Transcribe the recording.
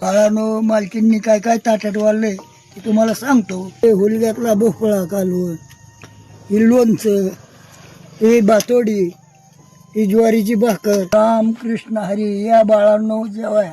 बाळानो मालकींनी काय काय ताटात वाढले ते तुम्हाला सांगतो. हे हुलग्यातला भोपळा कालवण ही लोणचं ही बातोडी ही ज्वारीची भाकर. राम कृष्ण हरी या बाळांनो जेवाया.